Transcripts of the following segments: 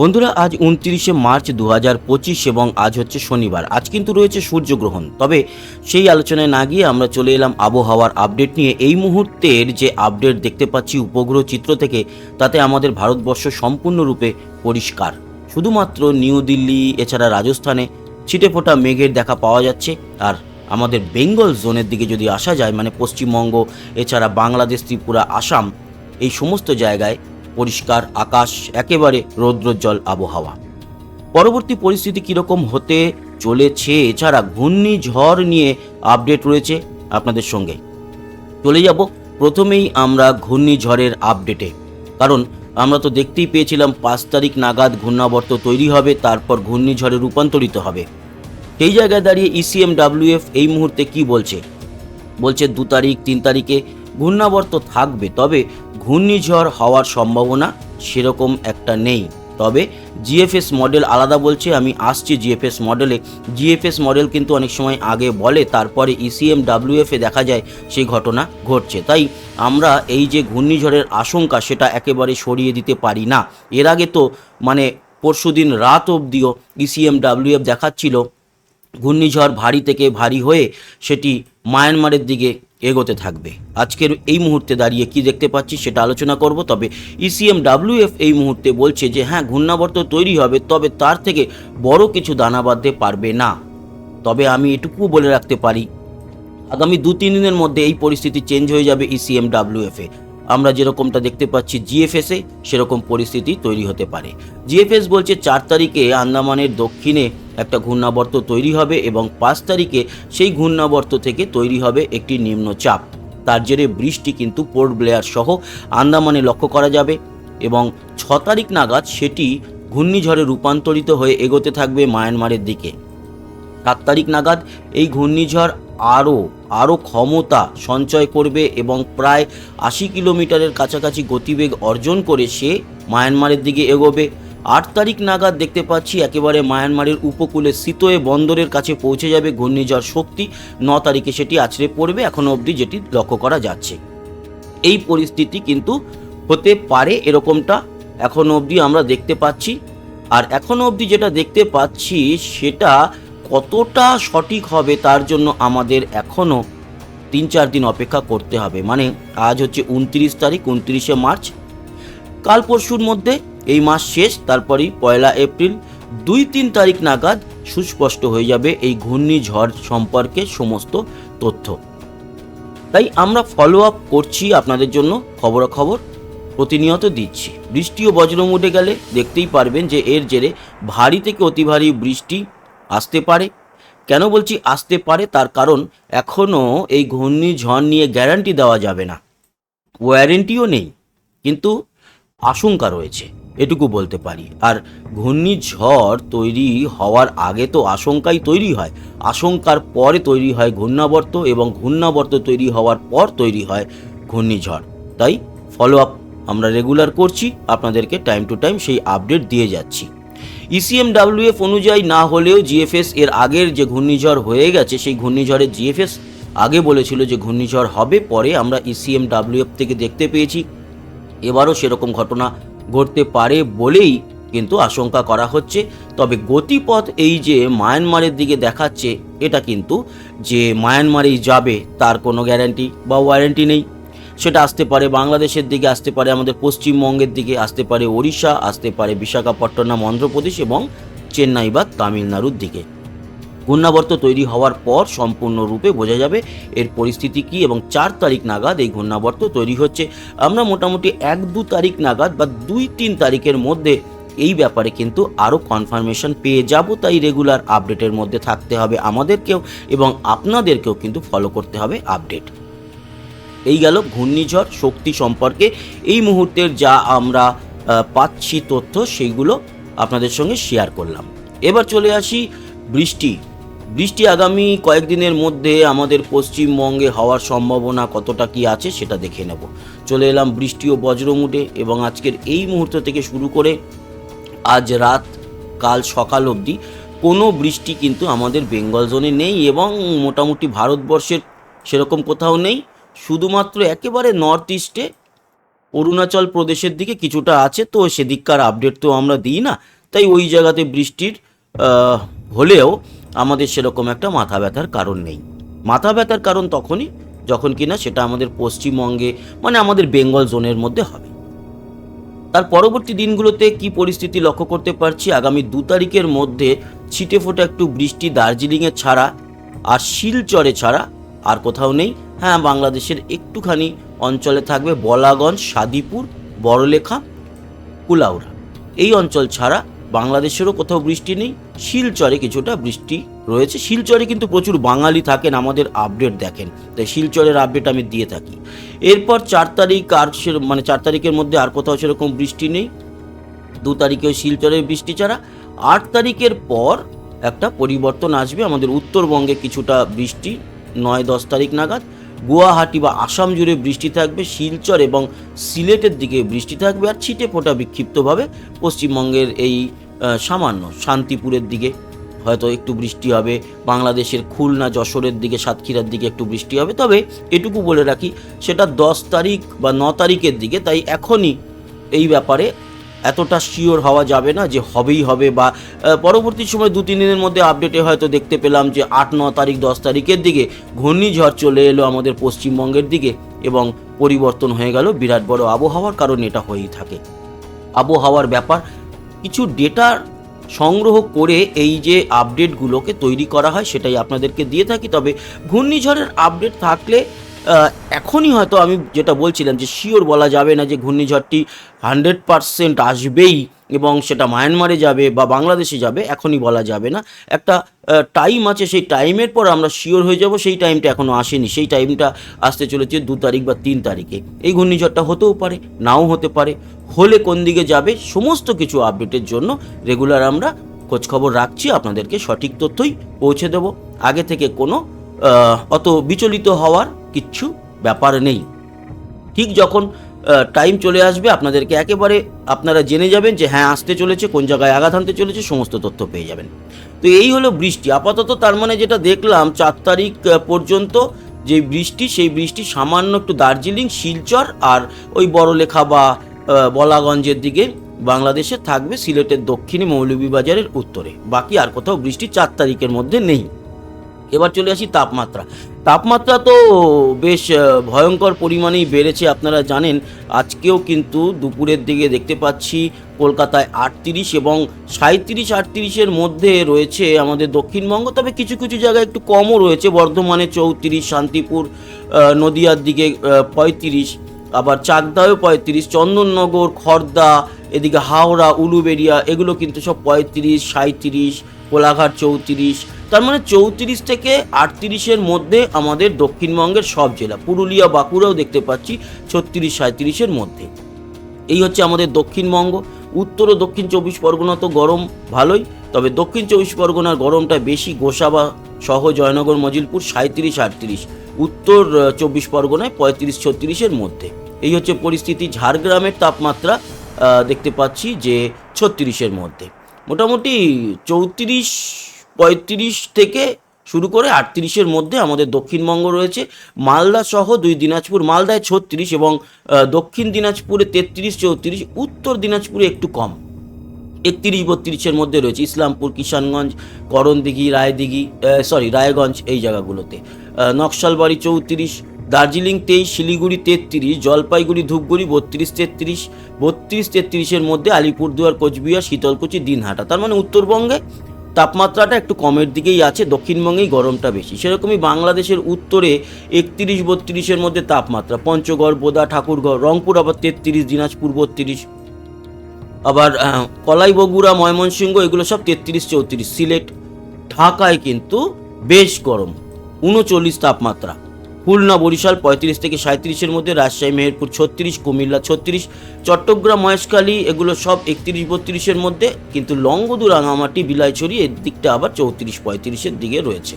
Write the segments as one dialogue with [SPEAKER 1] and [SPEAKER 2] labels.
[SPEAKER 1] বন্ধুরা, আজ উনত্রিশে মার্চ দু পঁচিশ এবং আজ হচ্ছে শনিবার। আজ কিন্তু রয়েছে সূর্যগ্রহণ। তবে সেই আলোচনায় না গিয়ে আমরা চলে এলাম আবহাওয়ার আপডেট নিয়ে। এই মুহূর্তের যে আপডেট দেখতে পাচ্ছি উপগ্রহ চিত্র থেকে, তাতে আমাদের ভারতবর্ষ সম্পূর্ণরূপে পরিষ্কার। শুধুমাত্র নিউ দিল্লি, এছাড়া রাজস্থানে ছিটেফোঁটা মেঘের দেখা পাওয়া যাচ্ছে। আর আমাদের বেঙ্গল জোনের দিকে যদি আসা যায় মানে পশ্চিমবঙ্গ, এছাড়া বাংলাদেশ, ত্রিপুরা, আসাম, এই সমস্ত জায়গায় পরিষ্কার আকাশ, একেবারে রৌদ্রোজ্জ্বল আবহাওয়া। পরবর্তী পরিস্থিতি কীরকম হতে চলেছে, এছাড়া ঘূর্ণিঝড় নিয়ে আপডেট রয়েছে আপনাদের সঙ্গে। চলে যাব প্রথমেই আমরা ঘূর্ণিঝড়ের আপডেটে। কারণ আমরা তো দেখতেই পেয়েছিলাম পাঁচ তারিখ নাগাদ ঘূর্ণাবর্ত তৈরি হবে, তারপর ঘূর্ণিঝড়ে রূপান্তরিত হবে। সেই জায়গায় দাঁড়িয়ে E ইসিএম ডাব্লিউএফ এই মুহূর্তে কি বলছে? বলছে দু তারিখ, তিন তারিখে ঘূর্ণাবর্ত থাকবে, তবে ঘূর্ণিঝড় হওয়ার সম্ভাবনা সেরকম একটা নেই। তবে জিএফএস মডেল আলাদা বলছে, আমি আসছি জিএফএস মডেলে। জিএফএস মডেল কিন্তু অনেক সময় আগে বলে, তারপরে E ইসিএম ডাব্লিউএফে দেখা যায় সেই ঘটনা ঘটছে। তাই আমরা এই যে ঘূর্ণিঝড়ের আশঙ্কা, সেটা একেবারে সরিয়ে দিতে পারি না। এর আগে তো মানে পরশুদিন রাত অবধিও E ইসিএম ডাব্লিউএফ দেখাচ্ছিল। ঘূর্ণিঝড় ভারী থেকে ভারী হয়ে সেটি মায়ানমারের দিকে এগোতে থাকবে। আজকের এই মুহূর্তে দাঁড়িয়ে কি দেখতে পাচ্ছি সেটা আলোচনা করব, তবে E ইসিএম ডাব্লিউএফ এই মুহূর্তে বলছে যে হ্যাঁ ঘূর্ণাবর্ত তৈরি হবে, তবে তার থেকে বড় কিছু দানা বাঁধতে পারবে না। তবে আমি এটুকু বলে রাখতে পারি, আগামী দু তিন দিনের মধ্যে এই পরিস্থিতি চেঞ্জ হয়ে যাবে E ইসিএম ডাব্লিউএফে আমরা যেরকমটা দেখতে পাচ্ছি জিএফএসে সেরকম পরিস্থিতি তৈরি হতে পারে। জিএফএস বলছে, চার তারিখে আন্দামানের দক্ষিণে একটা ঘূর্ণাবর্ত তৈরি হবে এবং পাঁচ তারিখে সেই ঘূর্ণাবর্ত থেকে তৈরি হবে একটি নিম্নচাপ। তার জেরে বৃষ্টি কিন্তু পোর্ট ব্লেয়ার সহ আন্দামানে লক্ষ্য করা যাবে এবং ছ তারিখ নাগাদ সেটি ঘূর্ণিঝড়ে রূপান্তরিত হয়ে এগোতে থাকবে মায়ানমারের দিকে। সাত তারিখ নাগাদ এই ঘূর্ণিঝড় আরও আরও ক্ষমতা সঞ্চয় করবে এবং প্রায় আশি কিলোমিটারের কাছাকাছি গতিবেগ অর্জন করে সে মায়ানমারের দিকে এগোবে। আট তারিখ নাগাদ দেখতে পাচ্ছি একেবারে মায়ানমারের উপকূলে সিতোয়ে বন্দরের কাছে পৌঁছে যাবে ঘূর্ণিঝড় শক্তি। ন তারিখে সেটি আছড়ে পড়বে এখনও অবধি যেটি লক্ষ্য করা যাচ্ছে। এই পরিস্থিতি কিন্তু হতে পারে এরকমটা এখনও অবধি আমরা দেখতে পাচ্ছি। আর এখনও অবধি যেটা দেখতে পাচ্ছি, সেটা কতটা সঠিক হবে তার জন্য আমাদের এখনও তিন চার দিন অপেক্ষা করতে হবে। মানে আজ হচ্ছে উনত্রিশ তারিখ, উনত্রিশে মার্চ। কাল পরশুর মধ্যে এই মাস শেষ, তারপরেই পয়লা এপ্রিল, দুই তিন তারিখ নাগাদ সুস্পষ্ট হয়ে যাবে এই ঘূর্ণিঝড় সম্পর্কে সমস্ত তথ্য। তাই আমরা ফলো আপ করছি আপনাদের জন্য খবরাখবর প্রতিনিয়ত দিচ্ছি। বৃষ্টি ও বজ্র উঠে গেলে দেখতেই পারবেন যে এর জেরে ভারী থেকে অতি ভারী বৃষ্টি আসতে পারে। কেন বলছি আসতে পারে? তার কারণ এখনও এই ঘূর্ণিঝড় নিয়ে গ্যারান্টি দেওয়া যাবে না। ওয়ারেন্টিও নেই, কিন্তু আশঙ্কা রয়েছে। এটুকু বলতে পারি। আর ঘূর্ণিঝড় তৈরি হওয়ার আগে তো আশঙ্কাই তৈরি হয়। আশঙ্কার পরে তৈরি হয় ঘূর্ণাবর্ত এবং ঘূর্ণাবর্ত তৈরি হওয়ার পর তৈরি হয় ঘূর্ণিঝড়। তাই ফলো আপ আমরা রেগুলার করছি, আপনাদেরকে টাইম টু টাইম সেই আপডেট দিয়ে যাচ্ছি। E ইসিএম ডাব্লিউএফ অনুযায়ী না হলেও জিএফএস এর আগের যে ঘূর্ণিঝড় হয়ে গেছে, সেই ঘূর্ণিঝড়ের জিএফএস আগে বলেছিল যে ঘূর্ণিঝড় হবে, পরে আমরা E ইসিএম ডাব্লিউএফ থেকে দেখতে পেয়েছি। এবারও সেরকম ঘটনা ঘটতে পারে বলেই কিন্তু আশঙ্কা করা হচ্ছে। তবে গতিপথ এই যে মায়ানমারের দিকে দেখাচ্ছে, এটা কিন্তু যে মায়ানমারেই যাবে, তার কোনো গ্যারান্টি বা ওয়ারেন্টি নেই। সেটা আসতে পারে বাংলাদেশের দিকে, আসতে পারে আমাদের পশ্চিমবঙ্গের দিকে, আসতে পারে ওড়িশা, আসতে পারে বিশাখাপট্টনম, অন্ধ্রপ্রদেশ এবং চেন্নাই বা তামিলনাড়ুর দিকে। ঘূর্ণাবর্ত তৈরি হওয়ার পর সম্পূর্ণরূপে বোঝা যাবে এর পরিস্থিতি কী এবং চার তারিখ নাগাদ এই ঘূর্ণাবর্ত তৈরি হচ্ছে। আমরা মোটামুটি এক দু তারিখ নাগাদ বা দুই তিন তারিখের মধ্যে এই ব্যাপারে কিন্তু আরও কনফার্মেশন পেয়ে যাব। তাই রেগুলার আপডেটের মধ্যে থাকতে হবে আমাদেরকেও এবং আপনাদেরকেও কিন্তু ফলো করতে হবে আপডেট এই গেল ঘূর্ণিঝড় শক্তি সম্পর্কে। এই মুহূর্তের যা আমরা পাচ্ছি তথ্য, সেইগুলো আপনাদের সঙ্গে শেয়ার করলাম। এবার চলে আসি বৃষ্টি বৃষ্টি আগামী কয়েকদিনের মধ্যে আমাদের পশ্চিমবঙ্গে হওয়ার সম্ভাবনা কতটা কি আছে সেটা দেখে নেব। চলে এলাম বৃষ্টি ও বজ্রমুটে এবং আজকের এই মুহূর্ত থেকে শুরু করে আজ রাত, কাল সকাল অবধি কোনো বৃষ্টি কিন্তু আমাদের বেঙ্গল জোনে নেই এবং মোটামুটি ভারতবর্ষের সেরকম কোথাও নেই। শুধুমাত্র একেবারে নর্থ ইস্টে অরুণাচল প্রদেশের দিকে কিছুটা আছে তো সেদিককার আপডেট তো আমরা দিই না। তাই ওই জায়গাতে বৃষ্টির হলেও আমাদের সেরকম একটা মাথা ব্যথার কারণ নেই। মাথা ব্যথার কারণ তখনই যখন কিনা সেটা আমাদের পশ্চিমবঙ্গে মানে আমাদের বেঙ্গল জোনের মধ্যে হবে। তার পরবর্তী দিনগুলোতে কি পরিস্থিতি লক্ষ্য করতে পারছি? আগামী দু তারিখের মধ্যে ছিটে ফোটা একটু বৃষ্টি দার্জিলিংয়ে ছাড়া আর শিলচরে ছাড়া আর কোথাও নেই। হ্যাঁ বাংলাদেশের একটুখানি অঞ্চলে থাকবে বলাগঞ্জ, সাদিপুর, বড়লেখা, কুলাউড়া। এই অঞ্চল ছাড়া বাংলাদেশেরও কোথাও বৃষ্টি নেই, শিলচরে কিছুটা বৃষ্টি রয়েছে। শিলচরে কিন্তু প্রচুর বাঙালি থাকেন, আমাদের আপডেট দেখেন। তাই শিলচরের আপডেট আমি দিয়ে থাকি। এরপর চার তারিখ আর মানে চার তারিখের মধ্যে আর কোথাও সেরকম বৃষ্টি নেই। দু তারিখেও শিলচরের বৃষ্টি ছাড়া। আট তারিখের পর একটা পরিবর্তন আসবে। আমাদের উত্তরবঙ্গে কিছুটা বৃষ্টি, নয় দশ তারিখ নাগাদ। গুয়াহাটি বা আসাম জুড়ে বৃষ্টি থাকবে, শিলচর এবং সিলেটের দিকে বৃষ্টি থাকবে আর ছিটে ফোটা বিক্ষিপ্তভাবে পশ্চিমবঙ্গের এই সামান্য শান্তিপুরের দিকে। হয়তো একটু বৃষ্টি হবে, বাংলাদেশের খুলনা, যশোরের দিকে, সাতক্ষীরার দিকে একটু বৃষ্টি হবে। তবে এটুকু বলে রাখি, সেটা দশ তারিখ বা ন তারিখের দিকে, তাই এখনই এই ব্যাপারে এতটা শিওর হওয়া যাবে না যে হবেই হবে বা পরবর্তী সময় দু তিন দিনের মধ্যে আপডেটে হয়তো দেখতে পেলাম যে আট, ন তারিখ, দশ তারিখের দিকে ঘূর্ণিঝড় চলে এলো আমাদের পশ্চিমবঙ্গের দিকে এবং পরিবর্তন হয়ে গেল। বিরাট বড় আবহাওয়ার কারণে এটা হয়েই থাকে। আবহাওয়ার ব্যাপার, কিছু ডেটা সংগ্রহ করে এই যে আপডেটগুলোকে তৈরি করা হয় সেটাই আপনাদেরকে দিয়ে থাকি। তবে ঘূর্ণিঝড়ের আপডেট থাকলে এখনই হয়তো আমি যেটা বলছিলাম যে শিওর বলা যাবে না যে ঘূর্ণিঝড়টি হান্ড্রেড পারসেন্ট আসবেই এবং সেটা মায়ানমারে যাবে বা বাংলাদেশে যাবে, এখনই বলা যাবে না। একটা টাইম আছে, সেই টাইমের পর আমরা শিওর হয়ে যাব, সেই টাইমটা এখনও আসেনি। সেই টাইমটা আসতে চলেছে দু তারিখ বা তিন তারিখে। এই ঘূর্ণিঝড়টা হতেও পারে, নাও হতে পারে। হলে কোন দিকে যাবে, সমস্ত কিছু আপডেটের জন্য রেগুলার আমরা খোঁজখবর রাখছি, আপনাদেরকে সঠিক তথ্যই পৌঁছে দেব। আগে থেকে কোনো অত বিচলিত হওয়ার কিচ্ছু ব্যাপার নেই। ঠিক যখন টাইম চলে আসবে, আপনাদেরকে একেবারে আপনারা জেনে যাবেন যে হ্যাঁ আসতে চলেছে, কোন জায়গায় আঘাত আনতে চলেছে, সমস্ত তথ্য পেয়ে যাবেন। তো এই হলো বৃষ্টি। আপাতত তার মানে যেটা দেখলাম, চার তারিখ পর্যন্ত যে বৃষ্টি, সেই বৃষ্টি সামান্য একটু দার্জিলিং, শিলচর আর ওই বড়লেখা বা বলাগঞ্জের দিকে বাংলাদেশে থাকবে, সিলেটের দক্ষিণে, মৌলভীবাজারের উত্তরে। বাকি আর কোথাও বৃষ্টি চার তারিখের মধ্যে নেই। এবার চলে আসি তাপমাত্রা। তাপমাত্রা তো বেশ ভয়ঙ্কর পরিমাণেই বেড়েছে আপনারা জানেন। আজকেও কিন্তু দুপুরের দিকে দেখতে পাচ্ছি কলকাতায় আটত্রিশ এবং সাঁত্রিশ আটত্রিশের মধ্যে রয়েছে আমাদের দক্ষিণবঙ্গ। তবে কিছু কিছু জায়গায় একটু কমও রয়েছে, বর্ধমানে চৌত্রিশ, শান্তিপুর নদিয়ার দিকে পঁয়ত্রিশ, আবার চাকদায়ও পঁয়ত্রিশ, চন্দননগর, খর্দা, এদিকে হাওড়া, উলুবেড়িয়া, এগুলো কিন্তু সব পঁয়ত্রিশ সাঁত্রিশ কোলাঘাট চৌত্রিশ তার মানে চৌত্রিশ থেকে আটত্রিশের মধ্যে আমাদের দক্ষিণবঙ্গের সব জেলা, পুরুলিয়া, বাঁকুড়াও দেখতে পাচ্ছি ছত্রিশ সাঁত্রিশের মধ্যে। এই হচ্ছে আমাদের দক্ষিণবঙ্গ। উত্তর ও দক্ষিণ চব্বিশ পরগনা তো গরম ভালোই, তবে দক্ষিণ চব্বিশ পরগনার গরমটা বেশি গোসাবা সহ জয়নগর, মজিলপুর সাঁত্রিশ আটত্রিশ। উত্তর চব্বিশ পরগনায় পঁয়ত্রিশ, ছত্রিশের মধ্যে। এই হচ্ছে পরিস্থিতি। ঝাড়গ্রামের তাপমাত্রা দেখতে পাচ্ছি যে ছত্রিশের মধ্যে। মোটামুটি চৌত্রিশ পঁয়ত্রিশ থেকে শুরু করে আটত্রিশের মধ্যে আমাদের দক্ষিণবঙ্গ রয়েছে। মালদা সহ দুই দিনাজপুর, মালদায় ছত্রিশ এবং দক্ষিণ দিনাজপুরে তেত্রিশ, চৌত্রিশ, উত্তর দিনাজপুরে একটু কম। একত্রিশ, বত্রিশের মধ্যে রয়েছে ইসলামপুর, কিষানগঞ্জ, করণদিঘি, রায়দিঘি সরি রায়গঞ্জ এই জায়গাগুলোতে। নকশালবাড়ি চৌত্রিশ, দার্জিলিং তেইশ, শিলিগুড়ি তেত্রিশ, জলপাইগুড়ি, ধূপগুড়ি বত্রিশ, তেত্রিশ, বত্রিশ, তেত্রিশের মধ্যে আলিপুরদুয়ার, কোচবিহার, শীতলকুচি, দিনহাটা। তার মানে উত্তরবঙ্গে তাপমাত্রাটা একটু কমের দিকেই আছে, দক্ষিণবঙ্গেই গরমটা বেশি। সেরকমই বাংলাদেশের উত্তরে একত্রিশ বত্রিশের মধ্যে তাপমাত্রা, পঞ্চগড়, বোদা ঠাকুরগড় রংপুর আবার তেত্রিশ, দিনাজপুর বত্রিশ, আবার কলাই বগুড়া ময়মনসিংহ, এগুলো সব তেত্রিশ, চৌত্রিশ। সিলেট, ঢাকায় কিন্তু বেশ গরম, উনচল্লিশ তাপমাত্রা। খুলনা, বরিশাল, পঁয়ত্রিশ থেকে সাঁত্রিশের মধ্যে, রাজশাহী, মেহেরপুর, ছত্রিশ, কুমিল্লা, ছত্রিশ, চট্টগ্রাম, মহেশখালী, এগুলো সব একত্রিশ, বত্রিশের মধ্যে, কিন্তু লংগদু, রাঙামাটি, বিলাইছড়ি, এর দিকটা আবার চৌত্রিশ, পঁয়ত্রিশের দিকে রয়েছে।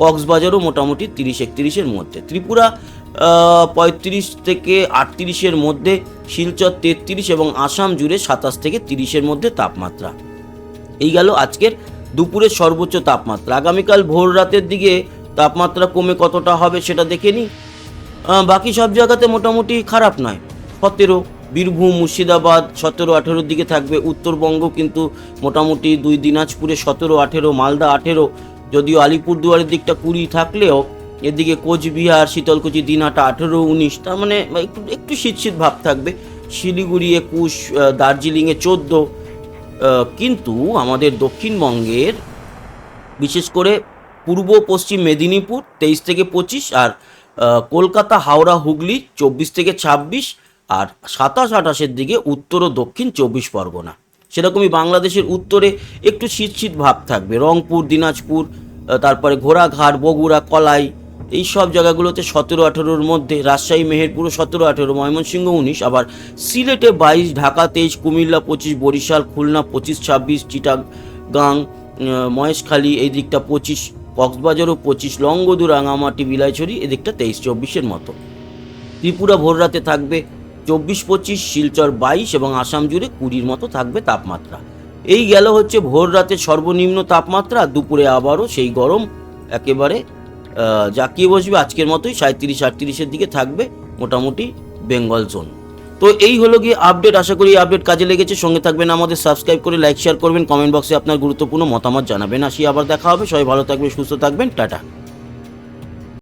[SPEAKER 1] কক্সবাজারও মোটামুটি তিরিশ, একত্রিশের মধ্যে। ত্রিপুরা পঁয়ত্রিশ থেকে আটত্রিশের মধ্যে, শিলচর তেত্রিশ এবং আসাম জুড়ে সাতাশ থেকে তিরিশের মধ্যে তাপমাত্রা। এই গেল আজকের দুপুরের সর্বোচ্চ তাপমাত্রা। আগামীকাল ভোর রাতের দিকে তাপমাত্রা কমে কতটা হবে সেটা দেখে নিই বাকি সব জায়গাতে মোটামুটি খারাপ নয়। সতেরো, বীরভূম, মুর্শিদাবাদ সতেরো, আঠেরোর দিকে থাকবে। উত্তরবঙ্গ কিন্তু মোটামুটি দুই দিনাজপুরে সতেরো, আঠেরো, মালদা আঠেরো। যদিও আলিপুরদুয়ারের দিকটা কুড়ি থাকলেও এদিকে কোচবিহার, শীতলকুচি দিনহাটা আঠেরো, উনিশ, তার মানে একটু একটু শীত শীত ভাব থাকবে। শিলিগুড়ি, একুশ দার্জিলিংয়ে চোদ্দ। কিন্তু আমাদের দক্ষিণবঙ্গের, বিশেষ করে পূর্ব পশ্চিম মেদিনীপুর তেইশ থেকে পঁচিশ আর কলকাতা, হাওড়া, হুগলি চব্বিশ থেকে ছাব্বিশ আর সাতাশ আঠাশের দিকে উত্তর ও দক্ষিণ চব্বিশ পরগনা। সেরকমই বাংলাদেশের উত্তরে একটু শীত শীত ভাব থাকবে। রংপুর, দিনাজপুর তারপরে ঘোড়াঘাট, বগুড়া, কলাই এই সব জায়গাগুলোতে সতেরো, আঠেরোর মধ্যে, রাজশাহী মেহেরপুরও সতেরো, আঠেরো, ময়মনসিংহ উনিশ, আবার সিলেটে বাইশ, ঢাকা তেইশ, কুমিল্লা পঁচিশ, বরিশাল, খুলনা পঁচিশ, ছাব্বিশ, চিটাগাং মহেশখালী এই দিকটা পঁচিশ কক্সবাজারও পঁচিশ লঙ্গদু রাঙামাটি বিলাইছড়ি এদিকটা তেইশ চব্বিশের মতো। ত্রিপুরা ভোররাতে থাকবে চব্বিশ পঁচিশ, শিলচর বাইশ এবং আসাম জুড়ে কুড়ির মতো থাকবে তাপমাত্রা। এই গেল হচ্ছে ভোর রাতে সর্বনিম্ন তাপমাত্রা, দুপুরে আবারও সেই গরম, একেবারে জাঁকিয়ে বসবে আজকের মতোই সাঁত্রিশ আটত্রিশের দিকে থাকবে মোটামুটি বেঙ্গল জোন। তো এই হলো গিয়ে আপডেট আশা করি আপডেট কাজে লেগেছে। সঙ্গে থাকবেন আমাদের। সাবস্ক্রাইব করে লাইক শেয়ার করবেন। কমেন্ট বক্সে আপনার গুরুত্বপূর্ণ মতামত জানাবেন। আসি আবার দেখা হবে। সবাই ভালো থাকবেন, সুস্থ থাকবেন। টাটা।